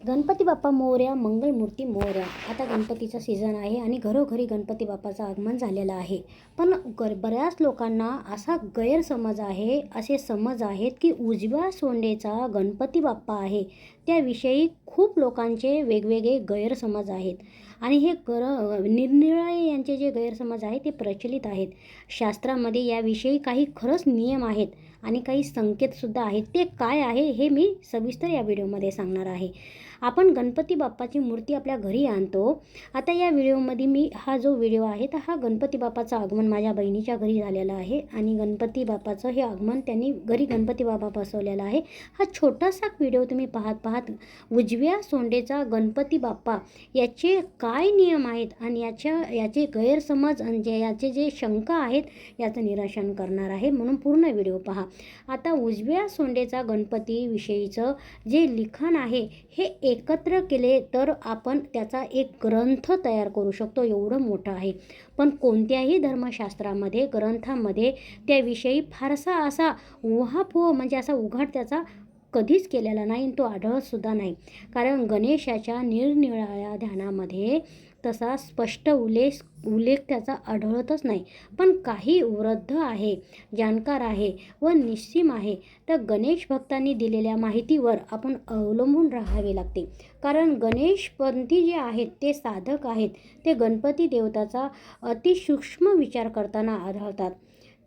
गणपती बाप्पा मोऱ्या मंगलमूर्ती मोऱ्या आता गणपतीचा सीझन आहे आणि घरोघरी गणपती बाप्पाचं आगमन झालेलं आहे. पण गर बऱ्याच लोकांना असा गैरसमज आहे असे समज आहेत की उजव्या सोंडेचा गणपती बाप्पा आहे. त्याविषयी खूप लोकांचे वेगवेगळे गैरसमज आहेत. आणि हे गर निरनिराळे यांचे जे गैरसमज आहेत ते प्रचलित आहेत. शास्त्रामध्ये याविषयी काही खरंच नियम आहेत आणि काही संकेतसुद्धा आहेत. ते काय आहे हे मी सविस्तर या व्हिडिओमध्ये सांगणार आहे. आपण गणपती बाप्पाची मूर्ती आपल्या घरी आणतो. आता या व्हिडिओमध्ये मी हा जो व्हिडिओ आहे तर हा गणपती बाप्पाचं आगमन माझ्या बहिणीच्या घरी झालेलं आहे. आणि गणपती बाप्पाचं हे आगमन त्यांनी घरी गणपती बाप्पा बसवलेला आहे. हा छोटासा व्हिडिओ तुम्ही पाहत पाहत उजव्या सोंडेचा गणपती बाप्पा याचे काय नियम आहेत आणि याच्या याचे गैरसमज आणि जे याचे जे शंका आहेत याचं निराशन करणार आहे म्हणून पूर्ण व्हिडिओ पहा. आता उजव्या सोंडेचा गणपतीविषयीचं जे लिखाण आहे हे एकत्र केले तर आपण त्याचा एक ग्रंथ तयार करू शकतो. एवढं मोठं आहे. पण कोणत्याही धर्मशास्त्रामध्ये ग्रंथामध्ये त्याविषयी फारसा असा उहापोह म्हणजे असा उघाड त्याचा कधीच केलेला नाही आणि तो आढळतसुद्धा नाही. कारण गणेशाच्या निरनिराळ्या ध्यानामध्ये तसा स्पष्ट उल्लेख उल्लेख त्याचा आढळतच नाही. पण काही वृद्ध आहे जाणकार आहे व निस्सीम आहे. तर गणेश भक्तांनी दिलेल्या माहितीवर आपण अवलंबून राहावे लागते. कारण गणेशपंथी जे आहेत ते साधक आहेत. ते गणपती देवताचा अतिसूक्ष्म विचार करताना आढळतात.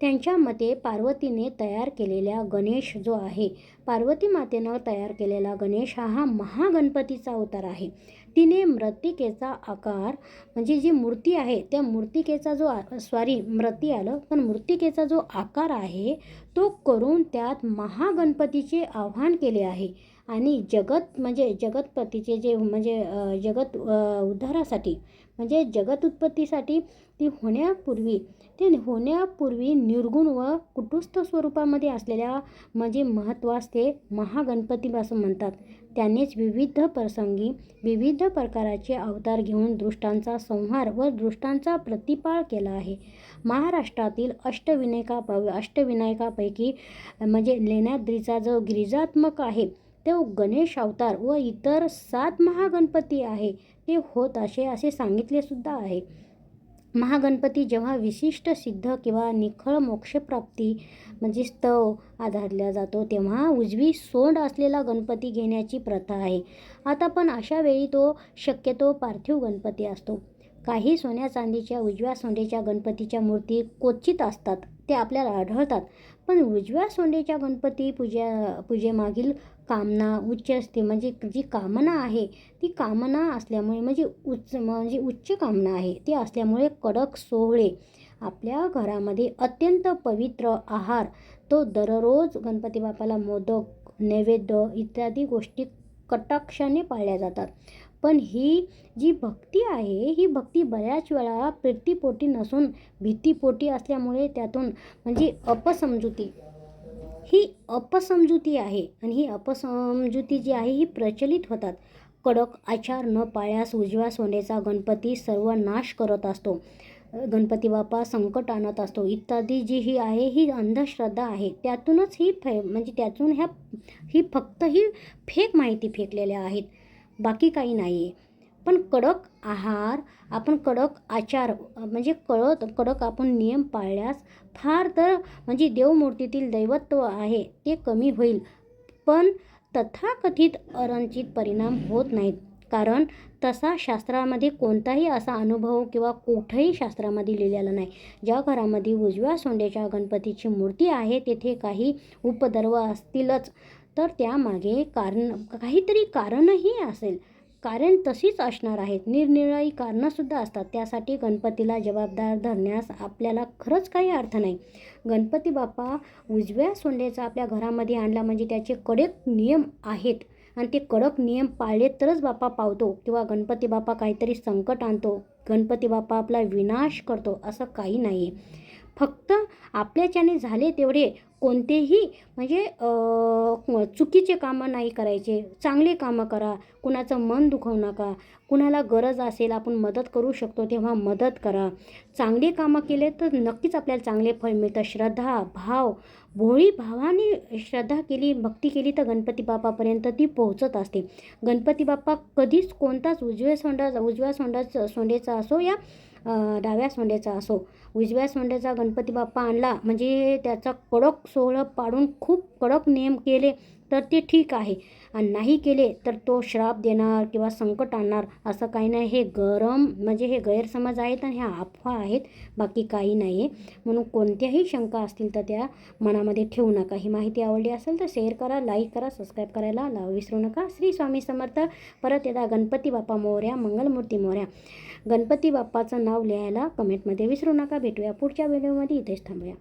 त्यांच्या मते पार्वतीने तयार केलेल्या गणेश जो आहे पार्वती मातेनं तयार केलेला गणेश हा हा महागणपतीचा अवतार आहे. तिने मृत्तिकेचा आकार म्हणजे जी मूर्ती आहे त्या मूर्तिकेचा जो आ सॉरी मृती आलं पण मूर्तिकेचा जो आकार आहे तो करून त्यात महागणपतीचे आव्हान केले आहे. आणि जगत म्हणजे जगतपतीचे जे म्हणजे जगत उद्धारासाठी म्हणजे जगत उत्पत्तीसाठी ती होण्यापूर्वी ते होण्यापूर्वी निर्गुण व कुटुस्थ स्वरूपामध्ये असलेल्या म्हणजे महत्त्वास ते महागणपतीपासून म्हणतात. त्यांनीच विविध प्रसंगी विविध प्रकाराचे अवतार घेऊन दृष्टांचा संहार व दृष्टांचा प्रतिपाळ केला आहे. महाराष्ट्रातील अष्टविनायका अष्टविनायकापैकी म्हणजे लेण्याद्रीचा जो गिरिजात्मक आहे तो गणेश अवतार व इतर सात महागणपती आहे ते होत असे असे सांगितले सुद्धा आहे. महागणपती जेव्हा विशिष्ट सिद्ध किंवा निखळ मोक्षप्राप्ती म्हणजे स्तव आधारला जातो तेव्हा उजवी सोंड असलेला गणपती घेण्याची प्रथा आहे. आता पण अशा वेळी तो शक्यतो पार्थिव गणपती असतो. काही सोन्या चांदीच्या उजव्या सोंडेच्या गणपतीच्या मूर्ती क्वचित असतात ते आपल्याला आढळतात. पण उजव्या सोंडेच्या गणपती पूजा पूजेमागील कामना उच्च असते. म्हणजे जी कामना आहे ती कामना असल्यामुळे म्हणजे उच्च म्हणजे उच्च कामना आहे ती असल्यामुळे कडक सोहळे आपल्या घरामध्ये अत्यंत पवित्र आहार तो दररोज गणपती बापाला मोदक नैवेद्य इत्यादी गोष्टी कटाक्षाने पाळल्या जातात. पण ही जी भक्ती आहे ही भक्ती बऱ्याच वेळा प्रीतीपोटी नसून भीतीपोटी असल्यामुळे त्यातून म्हणजे अपसमजुती ही अपसमजुती आहे आणि ही अपसमजुती जी आहे ही प्रचलित होतात. कडक आचार न पाळल्यास उजव्या सोंडेचा गणपती सर्व नाश करत असतो. गणपती बाप्पा संकट आणत असतो. इत्यादी जी ही आहे ही अंधश्रद्धा आहे. त्यातूनच ही फे म्हणजे त्यातून ह्या ही फक्त ही फेक माहिती फेकलेल्या आहेत. बाकी काही नाही आहे पण कडक आहार आपण कडक आचार म्हणजे कळत कडक आपण नियम पाळल्यास फार तर म्हणजे देवमूर्तीतील दैवत्व आहे ते कमी होईल. पण तथाकथित अरंचित परिणाम होत नाहीत. कारण तसा शास्त्रामध्ये कोणताही असा अनुभव किंवा कुठंही शास्त्रामध्ये लिहिलेला नाही. ज्या घरामध्ये उजव्या सोंड्याच्या गणपतीची मूर्ती आहे तेथे काही उपद्रव असतीलच. तर त्यामागे कारण काहीतरी कारणही असेल. कारण तशीच असणार आहेत. निरनिराळी कारणंसुद्धा असतात. त्यासाठी गणपतीला जबाबदार धरण्यास आपल्याला खरंच काही अर्थ नाही. गणपती बाप्पा उजव्या सोंडेचा आपल्या घरामध्ये आणला म्हणजे त्याचे कडक नियम आहेत. आणि ते कडक नियम पाळले तरच बाप्पा पावतो किंवा गणपती बाप्पा काहीतरी संकट आणतो. गणपती बाप्पा आपला विनाश करतो असं काही नाही आहे फक्त आपल्याच्याने झाले तेवढे. कोणतेही म्हणजे चुकीचे कामं नाही करायचे. चांगले कामं करा. कुणाचं मन दुखवू नका. कुणाला गरज असेल आपण मदत करू शकतो तेव्हा मदत करा. चांगली कामं केले तर नक्कीच आपल्याला चांगले फळ मिळतं. श्रद्धा भाव भोळी भावाने श्रद्धा केली भक्ती केली तर गणपती बाप्पापर्यंत ती पोहोचत असते. गणपती बाप्पा कधीच कोणताच उजव्या सोंडा उजव्या सोंडाचा सोंडेचा असो या डाव्या सोंड्याचा असो. उजव्या सोंड्याचा गणपती बाप्पा आणला म्हणजे त्याचा कडक सोहळं पाडून खूप कडक नियम केले तर ते ठीक आहे. आणि नाही केले तर तो श्राप देणार किंवा संकट आणणार असं काही नाही. हे गरम म्हणजे हे गैरसमज आहेत आणि ह्या अफवा आहेत. बाकी काही नाही आहे म्हणून कोणत्याही शंका असतील तर त्या मनामध्ये ठेवू नका. ही माहिती आवडली असेल तर शेअर करा लाईक करा सबस्क्राईब करायला लाव विसरू नका. श्री स्वामी समर्थ. परत येदा गणपती बाप्पा मोहऱ्या मंगलमूर्ती मोऱ्या गणपती बाप्पाचं नाव लिहायला कमेंटमध्ये विसरू नका. भेटूया पुढच्या व्हिडिओमध्ये इथेच थांबूया.